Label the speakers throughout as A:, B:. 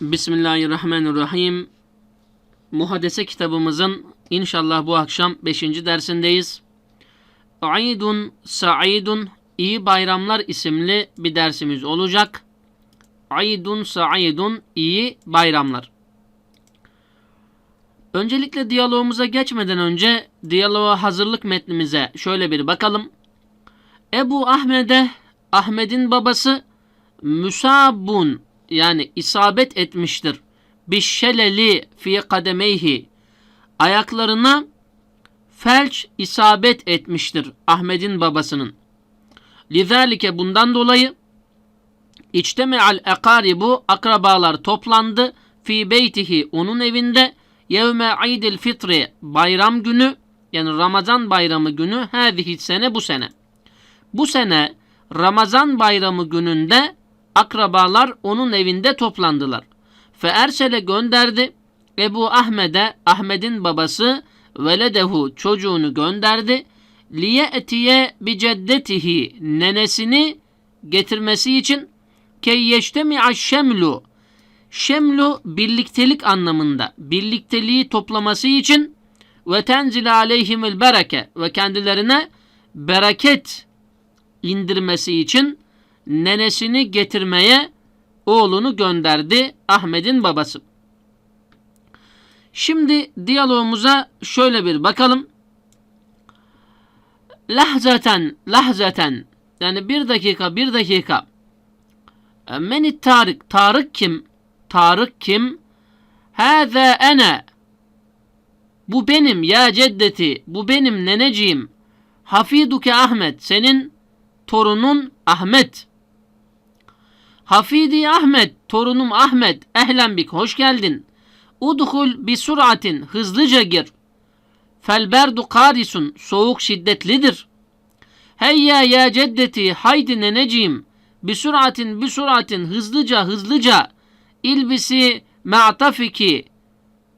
A: Bismillahirrahmanirrahim. Muhadese kitabımızın inşallah bu akşam 5. dersindeyiz. Aidun Sa'idun iyi bayramlar isimli bir dersimiz olacak. Aidun Sa'idun iyi bayramlar. Öncelikle diyalogumuza geçmeden önce diyaloğa hazırlık metnimize şöyle bir bakalım. Ebu Ahmed'e Ahmet'in babası Müsabun yani isabet etmiştir. Bişşeleli fi kademeyhi ayaklarına felç isabet etmiştir Ahmet'in babasının. Lizalike bundan dolayı İçteme'al ekaribu akrabalar toplandı fi beytihi onun evinde yevme idil fitri bayram günü yani Ramazan bayramı günü hâzihi sene bu sene. Bu sene Ramazan bayramı gününde akrabalar onun evinde toplandılar. Fe ersele gönderdi Ebu Ahmed'e Ahmet'in babası veledehu çocuğunu gönderdi. Liye etiye bi ceddetihi nenesini getirmesi için keyyeştemi'a şemlu şemlu birliktelik anlamında birlikteliği toplaması için ve tenzile aleyhimil bereke ve kendilerine bereket indirmesi için nenesini getirmeye oğlunu gönderdi Ahmet'in babası. Şimdi diyalogumuza şöyle bir bakalım. Lahzaten, lahzaten yani bir dakika, bir dakika. Menit Tarık, Tarık kim? Tarık kim? Hâzâ ene. Bu benim ya ceddeti, bu benim neneciğim. Hafiduke Ahmet, senin torunun Ahmet. Hafidi Ahmet, torunum Ahmet, ehlen bik, hoş geldin. Udhul bi suratin, hızlıca gir. Felberdu karisun, soğuk şiddetlidir. Heyya ya ceddeti, haydi neneciğim. Bi suratin, bi suratin, hızlıca, hızlıca. İlbisi ma'tafiki,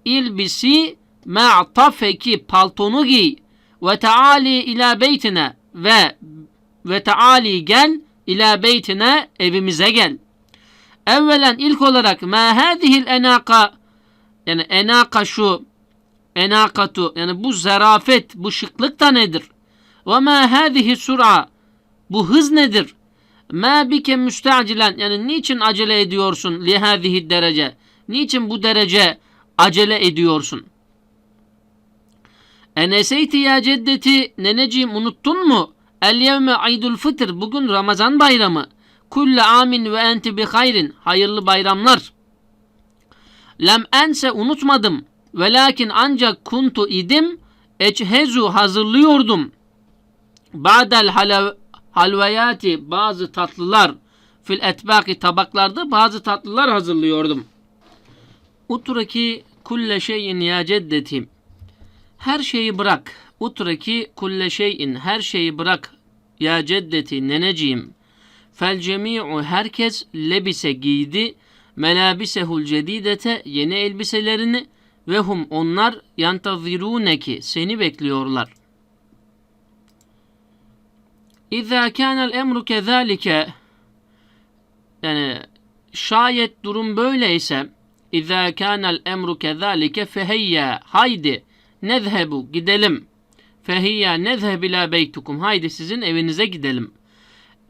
A: ilbisi ma'tafeki, paltonu giy. Ve taali ila beytine ve ve taali gel ila beytine evimize gel. Evvelen ilk olarak ma hadihil enaka yani enaka şu enakatu yani bu zarafet bu şıklık da nedir? Ve ma hadihi sur'a bu hız nedir? Ma bike müstacilen yani niçin acele ediyorsun li hadihi derece? Niçin bu derece acele ediyorsun? Eneseyti ya ceddeti neneciğim unuttun mu? El yevme aydul fıtır bugün Ramazan bayramı. Kulle amin ve enti bi hayrin. Hayırlı bayramlar. Lem ense unutmadım. Velakin ancak kuntu idim. Echezu hazırlıyordum. Ba'del halav, halveyati bazı tatlılar fil etbaki tabaklarda bazı tatlılar hazırlıyordum. Utraki kulle şeyin ya ceddetim. Her şeyi bırak. Utraki kulle şeyin her şeyi bırak. Ya ceddeti neneciğim. Fel cemi'u herkes lebise giydi. Melabisehul cedidete yeni elbiselerini ve hum onlar yantaziruneki seni bekliyorlar. İzâ kânel emru kezâlike yani şayet durum böyleyse İzâ kânel emru kezâlike feheyya haydi nezhebu gidelim. Fehiyya nezheb ila beytukum. Haydi sizin evinize gidelim.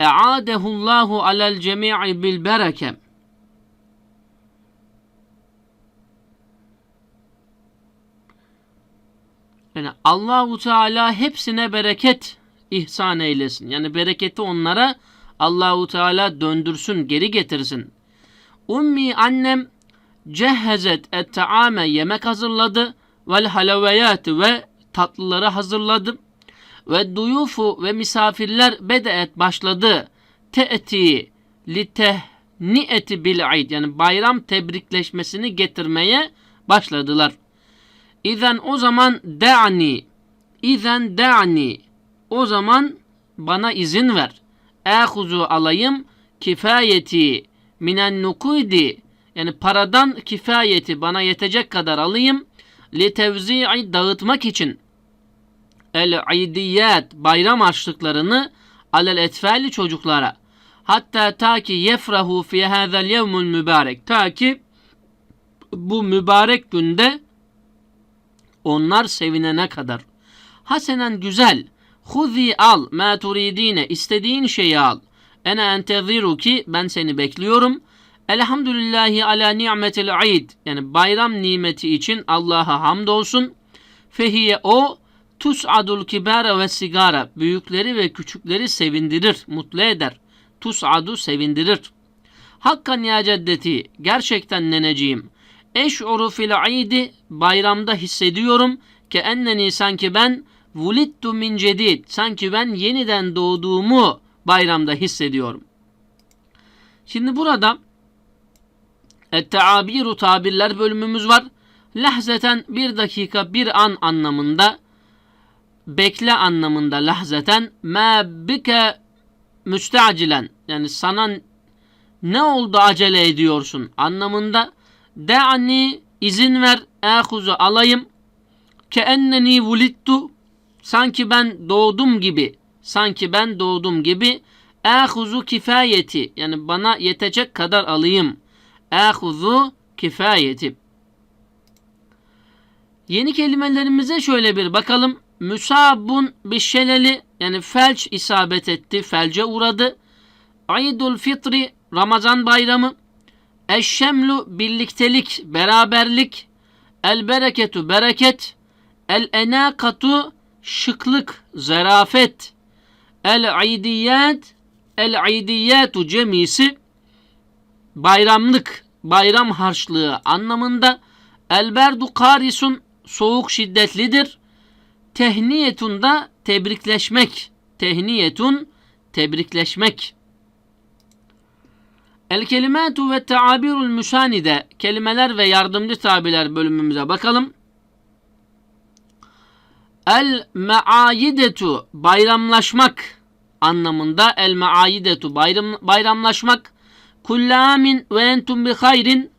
A: E'adehullahu alel cemi'i bil bereke. Yani Allahu Teala hepsine bereket ihsan eylesin. Yani bereketi onlara Allahu Teala döndürsün, geri getirsin. Ummi annem cehhezet et taame yemek hazırladı vel halaveyat ve tatlıları hazırladı. Ve duyufu ve misafirler bedeet başladı. Te'ti li tehniyeti bil aid yani bayram tebrikleşmesini getirmeye başladılar. İzen o zaman de'ani İzen de'ani o zaman bana izin ver. Ehuzu alayım kifayeti minen nukudi yani paradan kifayeti bana yetecek kadar alayım li tevzi'i dağıtmak için el idiyat bayram harçlıklarını alel etfali çocuklara hatta ta ki yefrahu fi hadal yevmul mübarek ta ki bu mübarek günde onlar sevinene kadar. Hasenen güzel. Huzi al ma turidine istediğin şeyi al. Ene enteziru ki ben seni bekliyorum. Elhamdülillahi ala ni'metil id. Yani bayram nimeti için Allah'a hamdolsun. Fehiye o tus'adul kibara ve sigara. Büyükleri ve küçükleri sevindirir, mutlu eder. Tus'adu sevindirir. Hakkan ya ceddeti, gerçekten neneciğim. Eş'uru fil idi, bayramda hissediyorum ki enneni sanki ben vulittu min cedid, sanki ben yeniden doğduğumu bayramda hissediyorum. Şimdi burada Et-Teabiru tabirler bölümümüz var. Lahzeten bir dakika bir an anlamında bekle anlamında lahzeten ma bike müsteacilen. Yani sana ne oldu acele ediyorsun anlamında de'ani izin ver ehuzu alayım. Ke enneni vulittu sanki ben doğdum gibi sanki ben doğdum gibi ehuzu kifayeti yani bana yetecek kadar alayım ehuzu kifayeti Yeni kelimelerimize şöyle bir bakalım. Müsabun bir şeleli yani felç isabet etti, felce uğradı. Aidul fitri Ramazan bayramı. Eşşemlu birliktelik, beraberlik. El bereketu bereket. El enakatu şıklık, zarafet. El aidiyat el aidiyatu cemisi bayramlık, bayram harçlığı anlamında. El berdu karisun soğuk şiddetlidir. Tehniyetun da tebrikleşmek. Tehniyetun tebrikleşmek. El kelimatu ve teabirul müsanide kelimeler ve yardımcı tabirler bölümümüze bakalım. El meayidetu bayramlaşmak anlamında el meayidetu bayram, bayramlaşmak kullamin ve entum bi hayrin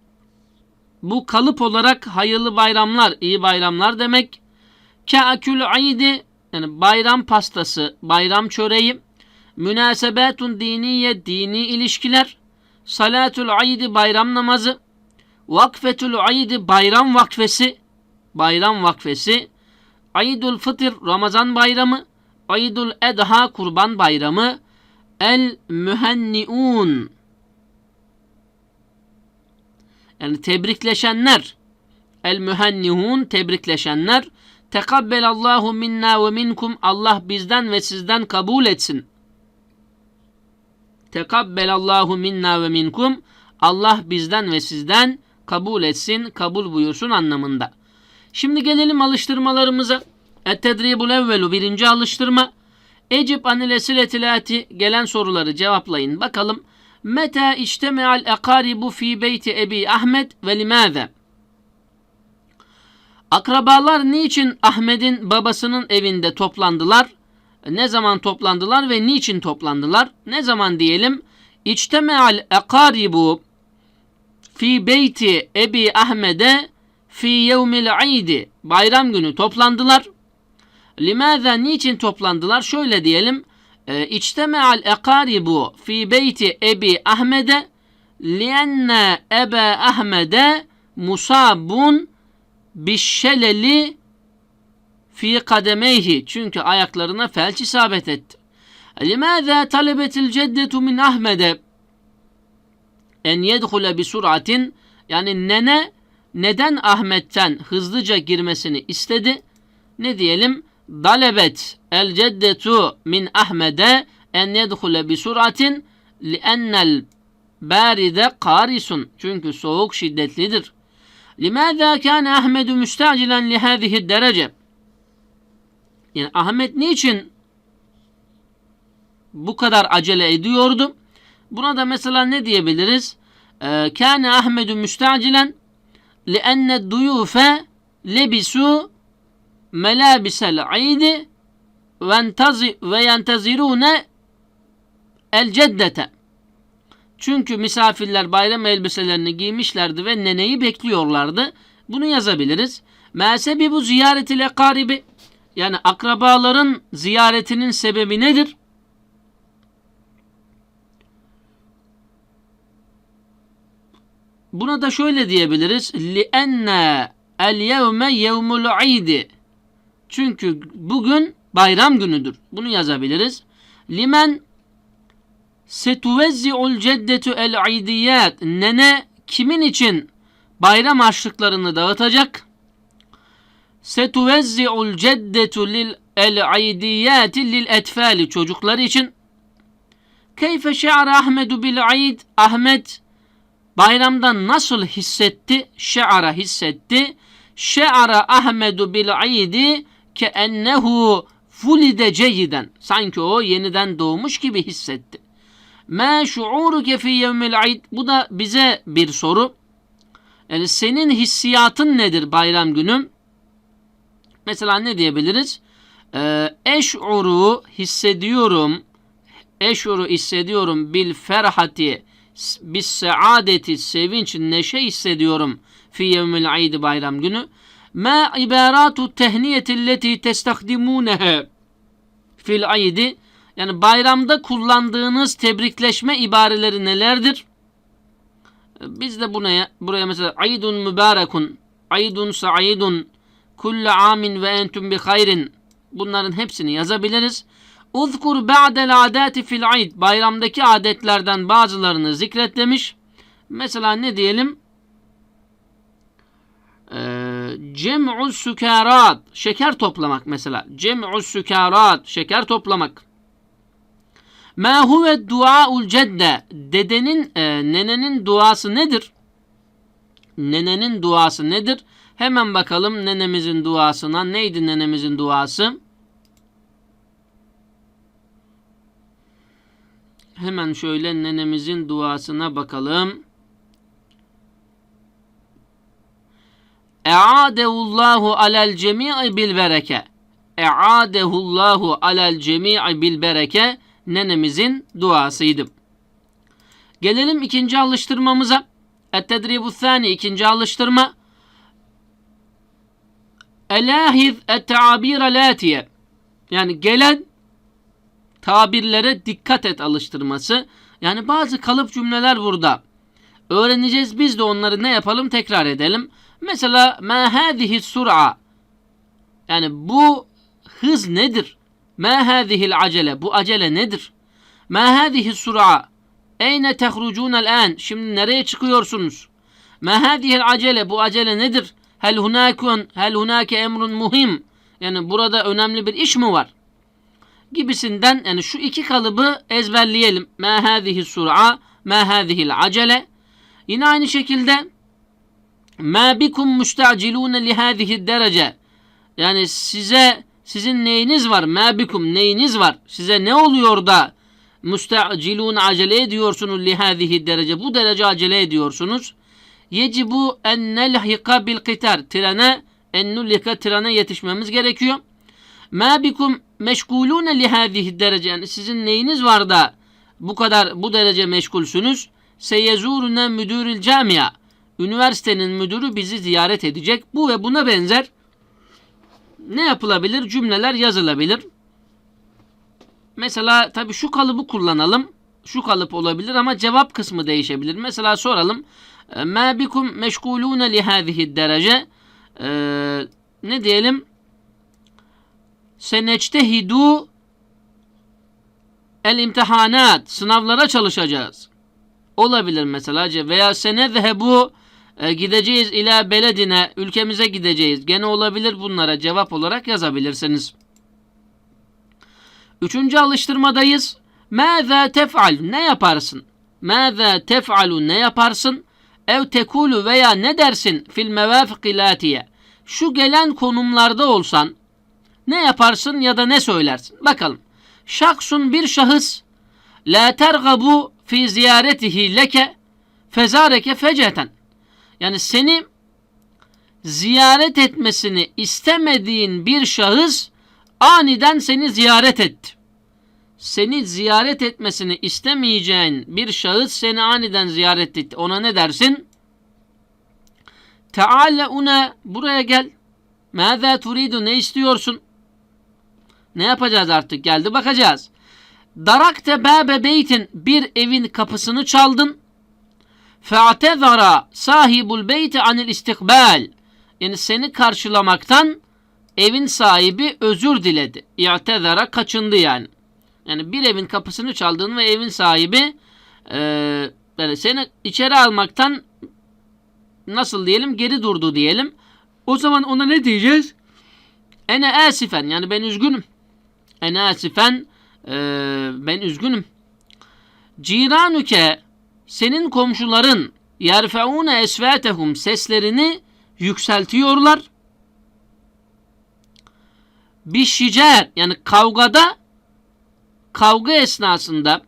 A: bu kalıp olarak hayırlı bayramlar, iyi bayramlar demek. Ke'akül aydi yani bayram pastası, bayram çöreği. Münasebetun diniye, dini ilişkiler. Salatul aydi bayram namazı. Vakfetul aydi bayram vakfesi. Bayram vakfesi. Aydul fıtır Ramazan bayramı. Aydul edha kurban bayramı. El mühenniun yani tebrikleşenler el mühennihun tebrikleşenler tekabbelallahu minna ve minkum Allah bizden ve sizden kabul etsin. Tekabbelallahu minna ve minkum Allah bizden ve sizden kabul etsin, kabul buyursun anlamında. Şimdi gelelim alıştırmalarımıza. Et-tedribul evvelu birinci alıştırma. Ecib anil esiletilati gelen soruları cevaplayın. Bakalım Meta içtemeal ekaribu fi beyti Ebi Ahmet ve limâze? Akrabalar niçin Ahmet'in babasının evinde toplandılar? Ne zaman toplandılar ve niçin toplandılar? Ne zaman diyelim? İçtemeal ekaribu fi beyti Ebi Ahmet'e fi yevmil aydi. Bayram günü toplandılar. Limaza niçin toplandılar? Şöyle diyelim. İçteme'al ekaribu fi beyti Ebi Ahmed'e lienne Ebe Ahmed'e musabun bişşeleli fi kademeyhi çünkü ayaklarına felç isabet etti. Limaza talebetil ceddetu min Ahmed'e en yedhule bi suratin yani nene neden Ahmet'ten hızlıca girmesini istedi? Ne diyelim? Dalebet el ceddetu min Ahmed'e en yedhule bi suratin li'ennel baride karisun. Çünkü soğuk şiddetlidir. Limâzâ kâne Ahmedu müstacilen li hâzihi derece. Yani Ahmet niçin bu kadar acele ediyordu? Buna da mesela ne diyebiliriz? Ee, kâne Ahmedu müstacilen li'enne duyufe lebisu melabisel aydi ve yentezirune el ceddete. Çünkü misafirler bayram elbiselerini giymişlerdi ve neneyi bekliyorlardı. Bunu yazabiliriz. Mesebi bu ziyaret ile karibi yani akrabaların ziyaretinin sebebi nedir? buna da şöyle diyebiliriz. لِأَنَّ الْيَوْمَ يَوْمُ الْعِيدِ çünkü bugün bayram günüdür. Bunu yazabiliriz. Limen setuvezzi'ul ceddetu el aidiyat. Nene kimin için bayram harçlıklarını dağıtacak? Setuvezzi'ul ceddetu lil el aidiyati lil etfali çocuklar için. Keyfe şe'ara Ahmedu bil aid. Ahmet bayramdan nasıl hissetti? Şe'ara hissetti. Şe'ara Ahmedu bil aidi ke ennehu fulide ceyiden. Sanki o yeniden doğmuş gibi hissetti. Ma şuuruke fi yevmil aid. Bu da bize bir soru. Yani senin hissiyatın nedir bayram günü? Mesela ne diyebiliriz? Ee, eş'uru hissediyorum. Eş'uru hissediyorum bil ferhati bis saadeti sevinç neşe hissediyorum fi yevmil aid bayram günü. Ma ibaratu tehniyeti leti testakdimuneha fil aidi yani bayramda kullandığınız tebrikleşme ibareleri nelerdir? Biz de buraya, buraya mesela aydun mübarekun, aydun saidun, kulle amin ve entüm bi hayrin bunların hepsini yazabiliriz. Uzkur ba'del adati fil aid bayramdaki adetlerden bazılarını zikret demiş. Mesela ne diyelim? Ee, Cem'u sükarat şeker toplamak mesela. Cem'u sükarat şeker toplamak. Ma huve duaul cedde dedenin e, nenenin duası nedir? Nenenin duası nedir? Hemen bakalım nenemizin duasına. Neydi nenemizin duası? Hemen şöyle nenemizin duasına bakalım. E'adehullahu alel cemi'i bil bereke. E'adehullahu alel cemi'i bil bereke nenemizin duasıydı. Gelelim ikinci alıştırmamıza. Et-tedribu thani ikinci alıştırma. Elahiz et-tabir latiye. Yani gelen tabirlere dikkat et alıştırması. Yani bazı kalıp cümleler burada. Öğreneceğiz biz de onları ne yapalım tekrar edelim. Mesela ma hadihi sur'a. Yani bu hız nedir? Ma hadihil acele. Bu acele nedir? Ma hadihi sur'a. Eyne tehrucun an? Şimdi nereye çıkıyorsunuz? Ma hadihil acele. Bu acele nedir? Hel hunakun hel hunake emrun muhim. Yani burada önemli bir iş mi var? Gibisinden yani şu iki kalıbı ezberleyelim. Ma hadihi sur'a, ma hadihil acele. Yine aynı şekilde ma bikum mustacilun li hadihi derece. Yani size sizin neyiniz var? Ma bikum neyiniz var? Size ne oluyor da mustacilun acele ediyorsunuz li hadihi derece. Bu derece acele ediyorsunuz. Yecibu en nelhika bil qitar. Trene en nullika trene yetişmemiz gerekiyor. Ma bikum meşgulune li hadihi derece. Yani sizin neyiniz var da bu kadar bu derece meşgulsünüz? Seyezuruna müdürül camia. Üniversitenin müdürü bizi ziyaret edecek. Bu ve buna benzer ne yapılabilir? Cümleler yazılabilir. Mesela tabii şu kalıbı kullanalım. Şu kalıp olabilir ama cevap kısmı değişebilir. Mesela soralım. Ma bikum meşgulune li hadihi derece. Ee, ne diyelim? Senectehidu el imtihanat. Sınavlara çalışacağız. Olabilir mesela. Veya senezhebu e, gideceğiz ila beledine. Ülkemize gideceğiz. Gene olabilir bunlara. Cevap olarak yazabilirsiniz. Üçüncü alıştırmadayız. Mâzâ tef'al. Ne yaparsın? Mâzâ tef'alu. Ne yaparsın? Ev tekulu veya ne dersin fil mevâfikilâtiye. Şu gelen konumlarda olsan ne yaparsın ya da ne söylersin? Bakalım. Şahsun bir şahıs la tergabu fi ziyaretihi leke fezareke feceten. Yani seni ziyaret etmesini istemediğin bir şahıs aniden seni ziyaret etti. Seni ziyaret etmesini istemeyeceğin bir şahıs seni aniden ziyaret etti. Ona ne dersin? Teala una buraya gel. Mâzâ turidu ne istiyorsun? Ne yapacağız artık? Geldi bakacağız. Darakte bâbe beytin bir evin kapısını çaldın. Fe'tezara sahibul beyti anil istikbal. Yani seni karşılamaktan evin sahibi özür diledi. İ'tezara kaçındı yani. Yani bir evin kapısını çaldın ve evin sahibi e, yani seni içeri almaktan nasıl diyelim geri durdu diyelim. O zaman ona ne diyeceğiz? Ene asifen yani ben üzgünüm. Ene asifen e, ben üzgünüm. Ciranuke senin komşuların yerfeune esvatehum seslerini yükseltiyorlar. Bir şicer yani kavgada kavga esnasında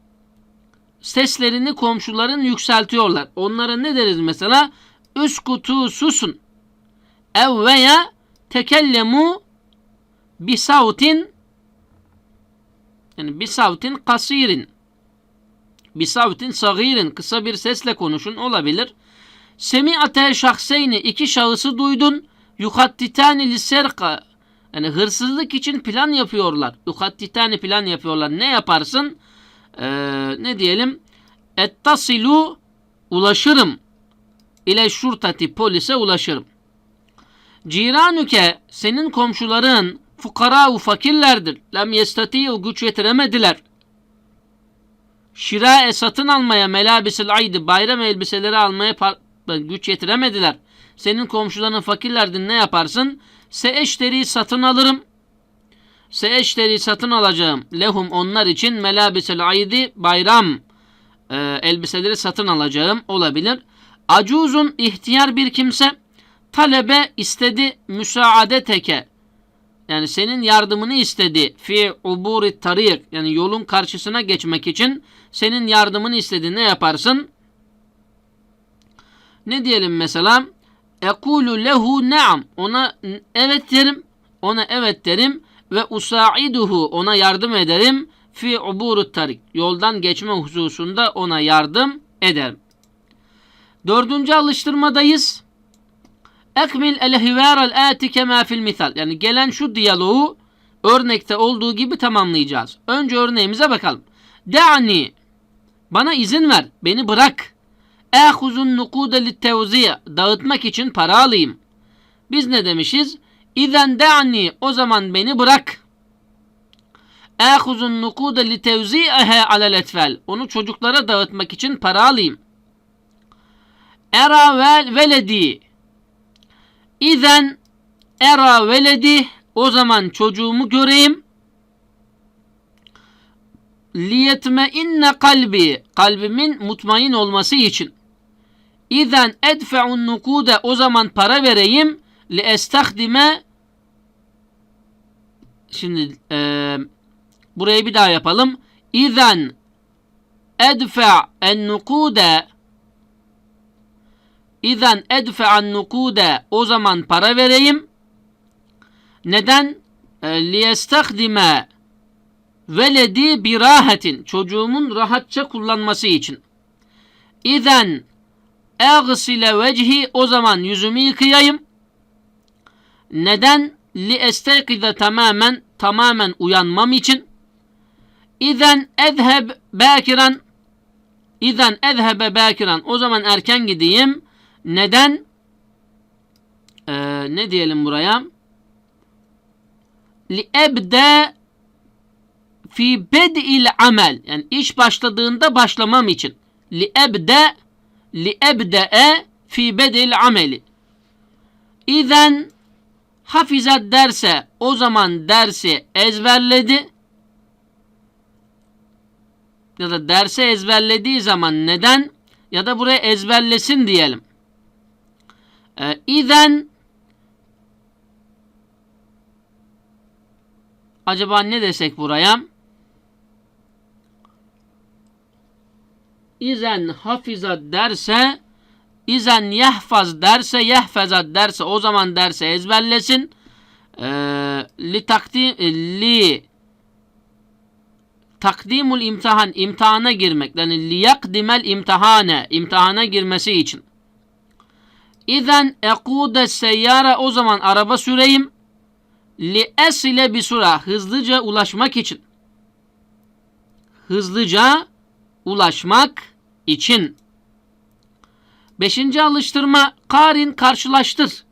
A: seslerini komşuların yükseltiyorlar. Onlara ne deriz mesela? Üskutu susun. Ev veya tekellemu bi savtin yani bi savtin kasirin bi savtin sagirin kısa bir sesle konuşun olabilir. Semi'ate şahseyni iki şahısı duydun. Yuhattitani liserka yani hırsızlık için plan yapıyorlar. Yuhattitani plan yapıyorlar. Ne yaparsın? Ee, ne diyelim? Ettasilu ulaşırım. ile şurtati polise ulaşırım. Ciranüke senin komşuların fukara fakirlerdir. Lem yestatiyu güç yetiremediler. Şirae satın almaya melabisil aydı bayram elbiseleri almaya güç yetiremediler. Senin komşuların fakirlerdir ne yaparsın? Seeşteri satın alırım. Seeşteri satın alacağım. Lehum onlar için melabisil aydi bayram e, elbiseleri satın alacağım olabilir. Acuzun ihtiyar bir kimse talebe istedi müsaadeteke yani senin yardımını istedi fi uburi tarik yani yolun karşısına geçmek için senin yardımını istedi ne yaparsın? Ne diyelim mesela? Ekulu lehu naam ona evet derim ona evet derim ve usaiduhu ona yardım ederim fi uburu tarik yoldan geçme hususunda ona yardım ederim. Dördüncü alıştırmadayız. Ekmil el hivaral ati kema fil misal. Yani gelen şu diyaloğu örnekte olduğu gibi tamamlayacağız. Önce örneğimize bakalım. De'ani bana izin ver, beni bırak. Ehuzun nukude littevziye dağıtmak için para alayım. Biz ne demişiz? İzen de'ani o zaman beni bırak. Ehuzun nukude litevziyehe alel etfel. Onu çocuklara dağıtmak için para alayım. Era vel veledi. İzen era veledi. O zaman çocuğumu göreyim. Liyetme inne kalbi. Kalbimin mutmain olması için. İzen edfe'un nukude. O zaman para vereyim. Li estahdime. Şimdi e, burayı bir daha yapalım. İzen edfe'en nukude İzen edfe'an nukude o zaman para vereyim. Neden? E, liyestahdime veledi bir rahatin çocuğumun rahatça kullanması için. İzen eğsile vecihi o zaman yüzümü yıkayayım. Neden? Li estekide tamamen tamamen uyanmam için. İzen ezheb bakiran İzen ezhebe bakiran o zaman erken gideyim. Neden? Ee, ne diyelim buraya? Li ebde fi bed'il amel. Yani iş başladığında başlamam için. Li ebde li ebde'e fi bed'il ameli. İzen hafizat derse o zaman dersi ezberledi ya da dersi ezberlediği zaman neden ya da buraya ezberlesin diyelim. Ee, İzen acaba ne desek buraya? İzen hafizat derse İzen yahfaz derse yahfazat derse o zaman derse ezberlesin. Ee, li takdim li takdimul imtihan imtihana girmek yani li yakdimel imtihane imtihana girmesi için. İzen ekude seyyara o zaman araba süreyim. Li esile bir sura hızlıca ulaşmak için. Hızlıca ulaşmak için. Beşinci alıştırma karin karşılaştır.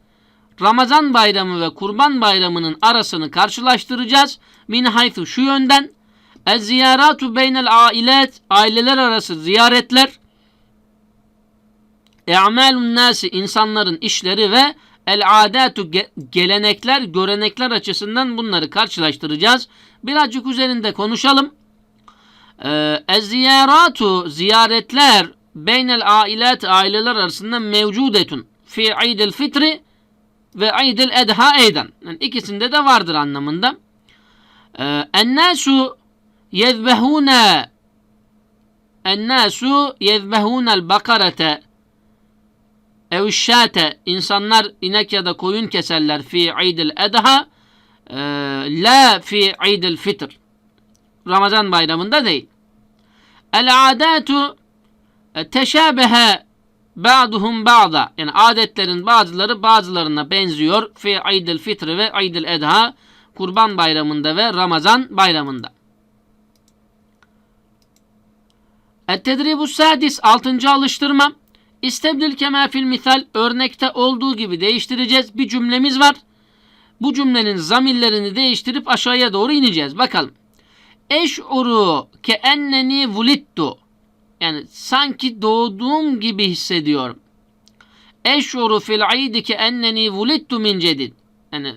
A: Ramazan bayramı ve kurban bayramının arasını karşılaştıracağız. Min haythu şu yönden. El ziyaratu beynel ailet aileler arası ziyaretler. E'malun nasi insanların işleri ve el adatu ge- gelenekler, görenekler açısından bunları karşılaştıracağız. Birazcık üzerinde konuşalım. Ee, Ez ziyaretler beynel ailet aileler arasında mevcudetun fi idil fitri ve idil edha eyden. Yani ikisinde de vardır anlamında. Ee, Ennâsu yezbehûne Ennâsu yezbehûnel bakarete ev şate insanlar inek ya da koyun keserler fi idil edha e, la fi idil fitr Ramazan bayramında değil. El adatu teşabehe ba'duhum ba'da yani adetlerin bazıları bazılarına benziyor fi idil fitr ve idil edha kurban bayramında ve Ramazan bayramında. Et-tedribu sadis 6. alıştırma. İstebdil kema fil misal örnekte olduğu gibi değiştireceğiz. Bir cümlemiz var. Bu cümlenin zamirlerini değiştirip aşağıya doğru ineceğiz. Bakalım. Eş'uru ke enneni vulittu. Yani sanki doğduğum gibi hissediyorum. Eş'uru fil idi ke enneni vulittu min cedid. Yani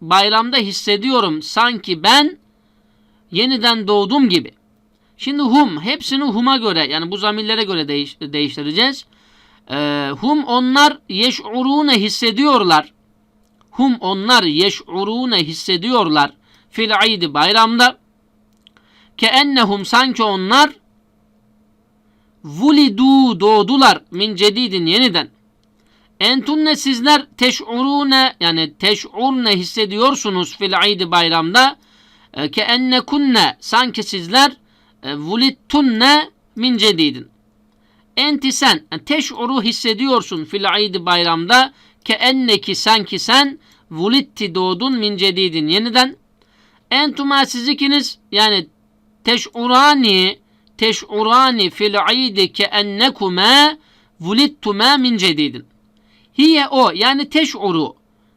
A: bayramda hissediyorum sanki ben yeniden doğdum gibi. Şimdi hum hepsini hum'a göre yani bu zamirlere göre değiş, değiştireceğiz. Ee, hum onlar yeş'urune hissediyorlar. Hum onlar yeş'urune hissediyorlar. Fil idi bayramda. Ke ennehum sanki onlar vulidu doğdular min cedidin yeniden. Entunne sizler teş'urune yani teş'urne hissediyorsunuz fil idi bayramda. E, Ke ennekunne sanki sizler e, vulittunne min cedidin. Enti sen yani teş'uru hissediyorsun fil idi bayramda ke enneki sanki sen vulitti doğdun min cedidin yeniden. Entuma siz ikiniz yani teş'urani teş'urani fil idi ke ennekuma vulittuma min cedidin. Hiye o yani teş'uru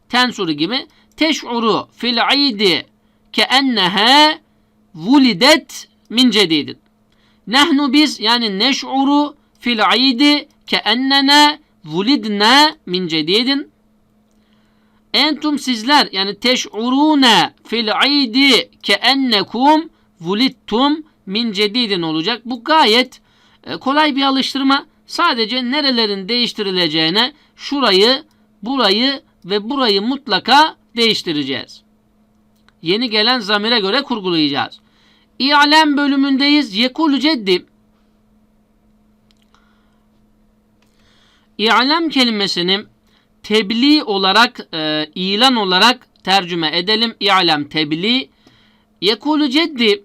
A: tensuru gibi teş'uru fil idi ke enneha vulidet min cedidin. Nahnu biz yani neş'uru fil idi ke ennena vulidna min cedidin. Entum sizler yani teş'urune fil idi ke ennekum vulittum min cedidin olacak. Bu gayet e, kolay bir alıştırma. Sadece nerelerin değiştirileceğine şurayı, burayı ve burayı mutlaka değiştireceğiz. Yeni gelen zamire göre kurgulayacağız. İ'lem bölümündeyiz. Yekulu ceddi. İ'lem kelimesini tebliğ olarak, e, ilan olarak tercüme edelim. İ'lem tebliğ. Yekulu ceddi.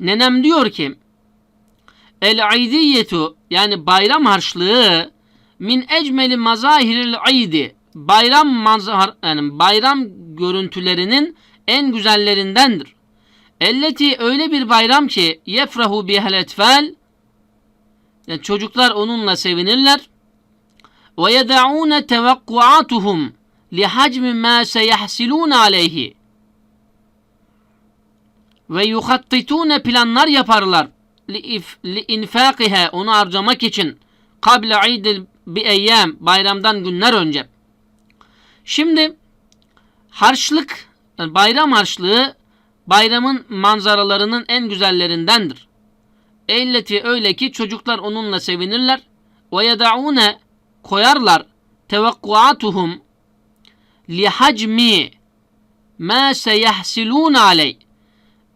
A: Nenem diyor ki El aidiyetu yani bayram harçlığı min ecmeli mazahiril aidi bayram mazhar yani bayram görüntülerinin en güzellerindendir. Elleti öyle bir bayram ki yefrahu bihel etfal yani çocuklar onunla sevinirler ve yed'un tevakkuatuhum li hacmi ma seyahsilun aleyhi ve yuhattitune planlar yaparlar li onu harcamak için kable idil eyyam bayramdan günler önce. Şimdi harçlık bayram harçlığı bayramın manzaralarının en güzellerindendir. Elleti öyle ki çocuklar onunla sevinirler ve koyarlar. Tevakkuatuhum li hacmi ma seyahsilun aley.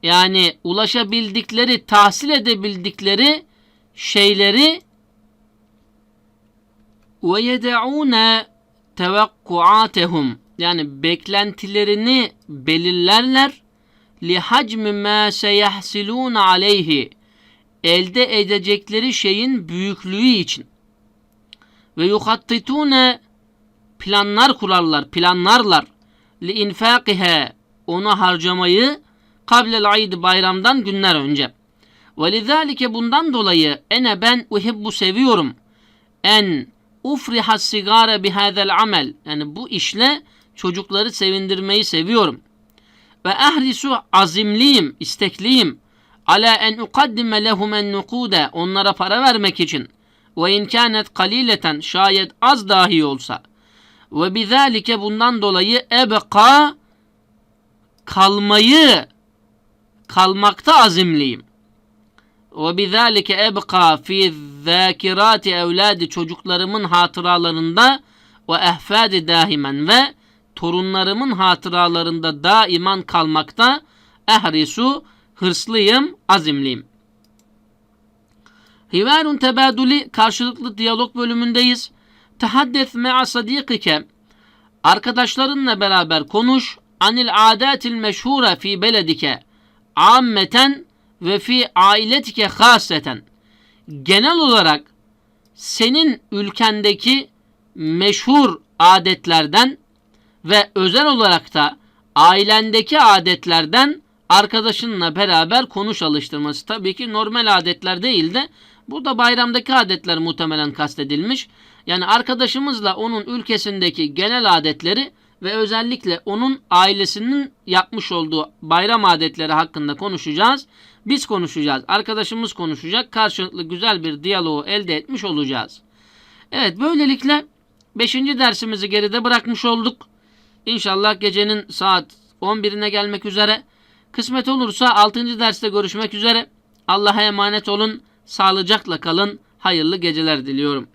A: Yani ulaşabildikleri, tahsil edebildikleri şeyleri ve yed'ûne tevakkuatehum yani beklentilerini belirlerler. Li hacmi ma seyahsilun aleyhi. Elde edecekleri şeyin büyüklüğü için ve yuhattitune planlar kurarlar, planlarlar li infakihe onu harcamayı kablel aid bayramdan günler önce. Ve lizalike bundan dolayı ene ben uhibbu seviyorum en ufriha sigara bihadel amel. Yani bu işle çocukları sevindirmeyi seviyorum. Ve ehrisu azimliyim, istekliyim. Ala en ukaddime lehum en nukude. Onlara para vermek için. Ve in kânet kalileten. Şayet az dahi olsa. Ve bizalike bundan dolayı ebeka kalmayı kalmakta azimliyim. Ve bizalike ebqa fi zâkirati evladi çocuklarımın hatıralarında ve ehfadi dahimen ve torunlarımın hatıralarında daiman kalmakta ehrisu hırslıyım, azimliyim. Hivarun tebaduli karşılıklı diyalog bölümündeyiz. Tehaddes me'a sadikike arkadaşlarınla beraber konuş anil adatil meşhure fi beledike ammeten ve fi ailetike haseten genel olarak senin ülkendeki meşhur adetlerden ve özel olarak da ailendeki adetlerden arkadaşınla beraber konuş alıştırması. Tabii ki normal adetler değil de burada bayramdaki adetler muhtemelen kastedilmiş. Yani arkadaşımızla onun ülkesindeki genel adetleri ve özellikle onun ailesinin yapmış olduğu bayram adetleri hakkında konuşacağız. Biz konuşacağız, arkadaşımız konuşacak. Karşılıklı güzel bir diyaloğu elde etmiş olacağız. Evet böylelikle 5. dersimizi geride bırakmış olduk. İnşallah gecenin saat 11'ine gelmek üzere. Kısmet olursa 6. derste görüşmek üzere. Allah'a emanet olun. Sağlıcakla kalın. Hayırlı geceler diliyorum.